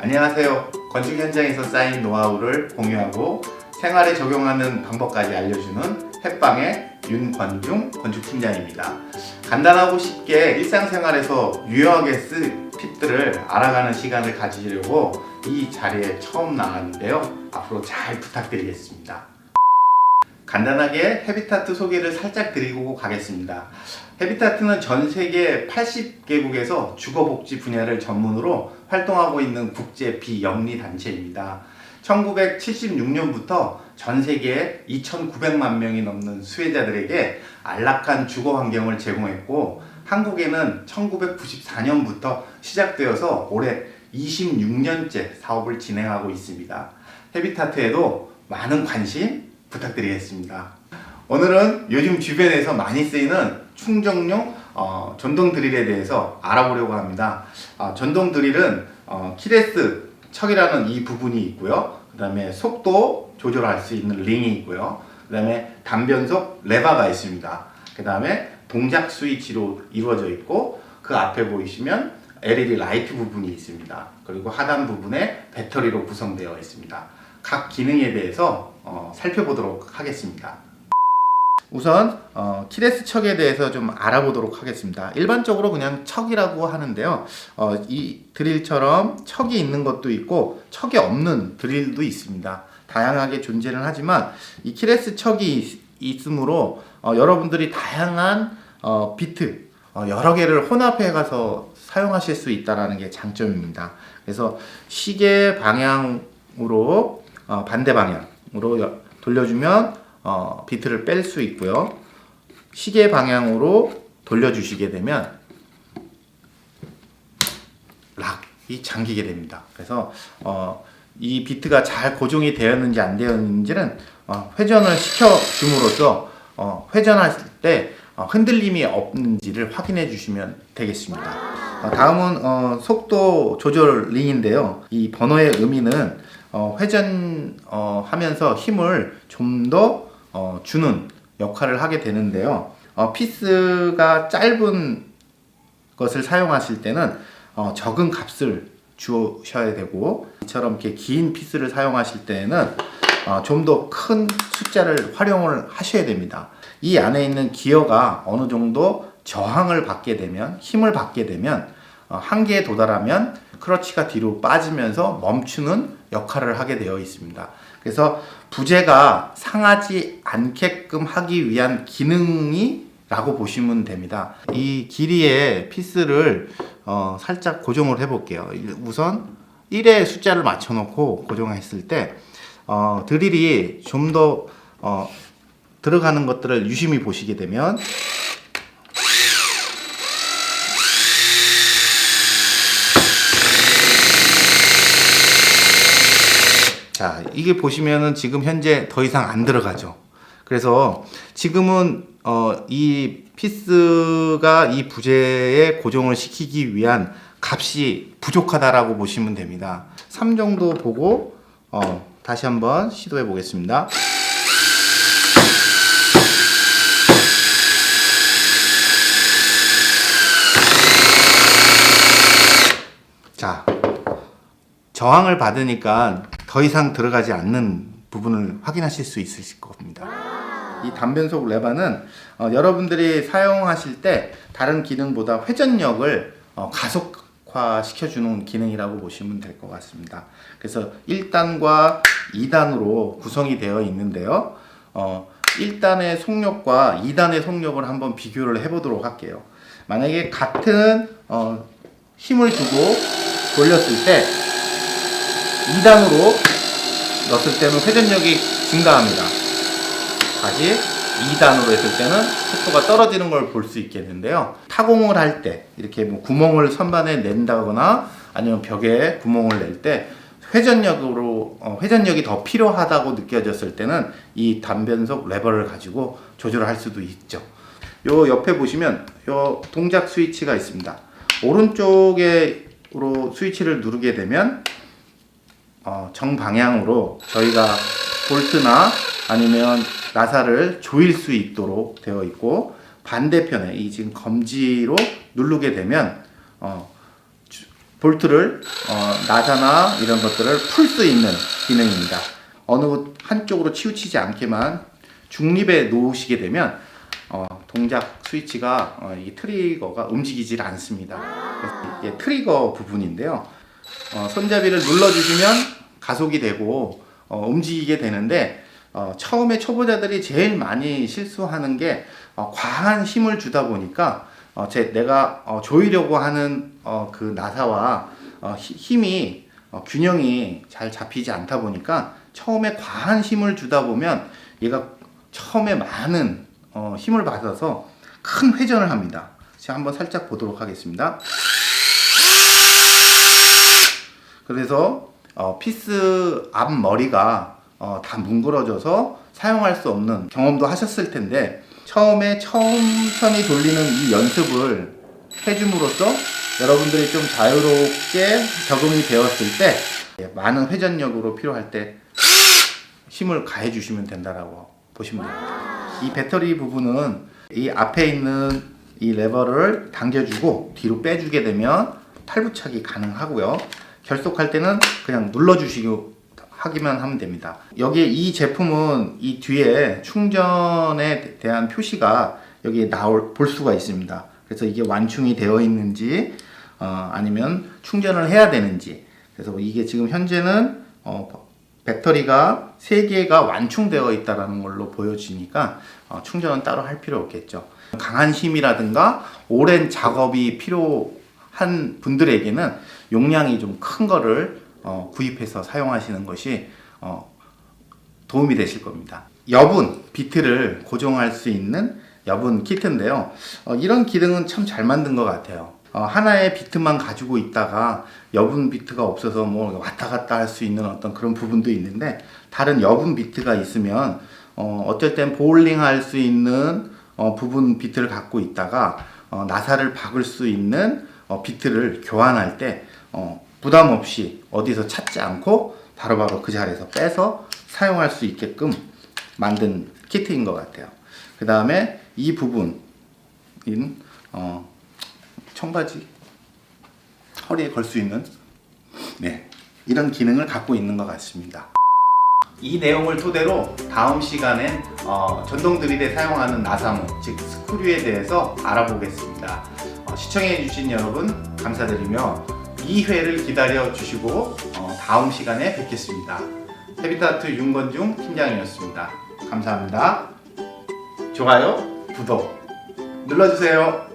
안녕하세요. 건축 현장에서 쌓인 노하우를 공유하고 생활에 적용하는 방법까지 알려주는 햇방의 윤권중 건축팀장입니다. 간단하고 쉽게 일상생활에서 유용하게 쓸 팁들을 알아가는 시간을 가지려고 이 자리에 처음 나왔는데요. 앞으로 잘 부탁드리겠습니다. 간단하게 헤비타트 소개를 살짝 드리고 가겠습니다. 헤비타트는 전 세계 80개국에서 주거복지 분야를 전문으로 활동하고 있는 국제 비영리 단체입니다. 1976년부터 전 세계 2,900만 명이 넘는 수혜자들에게 안락한 주거 환경을 제공했고 한국에는 1994년부터 시작되어서 올해 26년째 사업을 진행하고 있습니다. 헤비타트에도 많은 관심 부탁드리겠습니다. 오늘은 요즘 주변에서 많이 쓰이는 충전용 어, 전동 드릴에 대해서 알아보려고 합니다. 아, 전동 드릴은 어, 키레스 척이라는 이 부분이 있고요. 그 다음에 속도 조절할 수 있는 링이 있고요. 그 다음에 단변속 레바가 있습니다. 그 다음에 동작 스위치로 이루어져 있고 그 앞에 보이시면 LED 라이트 부분이 있습니다. 그리고 하단 부분에 배터리로 구성되어 있습니다. 각 기능에 대해서 어, 살펴보도록 하겠습니다. 우선 어, 키레스 척에 대해서 좀 알아보도록 하겠습니다. 일반적으로 그냥 척이라고 하는데요. 어, 이 드릴처럼 척이 있는 것도 있고 척이 없는 드릴도 있습니다. 다양하게 존재는 하지만 이 키레스 척이 있, 있으므로 어, 여러분들이 다양한 어, 비트 어, 여러 개를 혼합해 가서 사용하실 수 있다라는 게 장점입니다. 그래서 시계 방향으로 어, 반대 방향으로 여- 돌려주면 어, 비트를 뺄 수 있고요. 시계 방향으로 돌려주시게 되면 락이 잠기게 됩니다. 그래서 어, 이 비트가 잘 고정이 되었는지 안 되었는지는 어, 회전을 시켜 줌으로써 어, 회전할 때 어, 흔들림이 없는지를 확인해 주시면 되겠습니다. 어, 다음은 어, 속도 조절 링인데요. 이 번호의 의미는 어, 회전 어, 하면서 힘을 좀 더 어, 주는 역할을 하게 되는데요. 어, 피스가 짧은 것을 사용하실 때는 어, 적은 값을 주셔야 되고 이처럼 이렇게 긴 피스를 사용하실 때는 어, 좀더 큰 숫자를 활용을 하셔야 됩니다. 이 안에 있는 기어가 어느 정도 저항을 받게 되면 힘을 받게 되면 어, 한계에 도달하면 크러치가 뒤로 빠지면서 멈추는 역할을 하게 되어 있습니다. 그래서 부재가 상하지 않게끔 하기 위한 기능이 라고 보시면 됩니다. 이 길이의 피스를 어, 살짝 고정을 해 볼게요. 우선 1의 숫자를 맞춰 놓고 고정했을 때 어, 드릴이 좀더 어, 들어가는 것들을 유심히 보시게 되면 자, 이게 보시면은 지금 현재 더 이상 안 들어가죠. 그래서 지금은 어, 이 피스가 이 부재에 고정을 시키기 위한 값이 부족하다라고 보시면 됩니다. 3 정도 보고 어, 다시 한번 시도해 보겠습니다. 자, 저항을 받으니까 더 이상 들어가지 않는 부분을 확인하실 수 있으실 겁니다. 이 단변속 레바는 어, 여러분들이 사용하실 때 다른 기능보다 회전력을 어, 가속화 시켜주는 기능이라고 보시면 될 것 같습니다. 그래서 1단과 2단으로 구성이 되어 있는데요. 어, 1단의 속력과 2단의 속력을 한번 비교를 해보도록 할게요. 만약에 같은 어, 힘을 주고 돌렸을 때 2단으로 넣었을 때는 회전력이 증가합니다. 다시 2단으로 했을 때는 속도가 떨어지는 걸 볼 수 있겠는데요. 타공을 할 때 이렇게 뭐 구멍을 선반에 낸다거나 아니면 벽에 구멍을 낼 때 회전력으로 어, 회전력이 더 필요하다고 느껴졌을 때는 이 단변속 레버를 가지고 조절할 수도 있죠. 요 옆에 보시면 요 동작 스위치가 있습니다. 오른쪽으로 스위치를 누르게 되면 어, 정방향으로 저희가 볼트나 아니면 나사를 조일 수 있도록 되어 있고 반대편에 이 지금 검지로 누르게 되면 어, 주- 볼트를 어, 나사나 이런 것들을 풀 수 있는 기능입니다. 어느 한쪽으로 치우치지 않게만 중립에 놓으시게 되면 어, 동작 스위치가 어, 이 트리거가 움직이질 않습니다. 이게 트리거 부분인데요. 어, 손잡이를 눌러주시면 가속이 되고 어, 움직이게 되는데 어, 처음에 초보자들이 제일 많이 실수하는 게 어, 과한 힘을 주다 보니까 어, 제, 내가 어, 조이려고 하는 어, 그 나사와 어, 히- 힘이 어, 균형이 잘 잡히지 않다 보니까 처음에 과한 힘을 주다 보면 얘가 처음에 많은 어, 힘을 받아서 큰 회전을 합니다. 제가 한번 살짝 보도록 하겠습니다. 그래서 어, 피스 앞 머리가 어, 다 뭉그러져서 사용할 수 없는 경험도 하셨을 텐데 처음에 천천히 돌리는 이 연습을 해줌으로써 여러분들이 좀 자유롭게 적응이 되었을 때 예, 많은 회전력으로 필요할 때 힘을 가해 주시면 된다라고 보시면 됩니다. 이 배터리 부분은 이 앞에 있는 이 레버를 당겨주고 뒤로 빼주게 되면 탈부착이 가능하고요. 결속할 때는 그냥 눌러주시고 하기만 하면 됩니다. 여기 이 제품은 이 뒤에 충전에 대한 표시가 여기 나올 볼 수가 있습니다. 그래서 이게 완충이 되어 있는지 어, 아니면 충전을 해야 되는지 그래서 이게 지금 현재는 어, 배터리가 3개가 완충되어 있다는 걸로 보여지니까 어, 충전은 따로 할 필요 없겠죠. 강한 힘이라든가 오랜 작업이 필요 한 분들에게는 용량이 좀 큰 거를 어, 구입해서 사용하시는 것이 어, 도움이 되실 겁니다. 여분 비트를 고정할 수 있는 여분 키트인데요. 어, 이런 기능은 참 잘 만든 것 같아요. 어, 하나의 비트만 가지고 있다가 여분 비트가 없어서 뭐 왔다 갔다 할 수 있는 어떤 그런 부분도 있는데 다른 여분 비트가 있으면 어, 어쩔 땐 보울링 할 수 있는 어, 부분 비트를 갖고 있다가 어, 나사를 박을 수 있는 어, 비트를 교환할 때 어, 부담 없이 어디서 찾지 않고 바로 바로 그 자리에서 빼서 사용할 수 있게끔 만든 키트인 것 같아요. 그 다음에 이 부분인 어, 청바지 허리에 걸 수 있는 네 이런 기능을 갖고 있는 것 같습니다. 이 내용을 토대로 다음 시간엔 어, 전동 드릴에 사용하는 나사모 즉 스크류에 대해서 알아보겠습니다. 어, 시청해주신 여러분 감사드리며 2회를 기다려 주시고 어, 다음 시간에 뵙겠습니다. 헤비타트 윤건중 팀장이었습니다. 감사합니다. 좋아요, 구독 눌러주세요.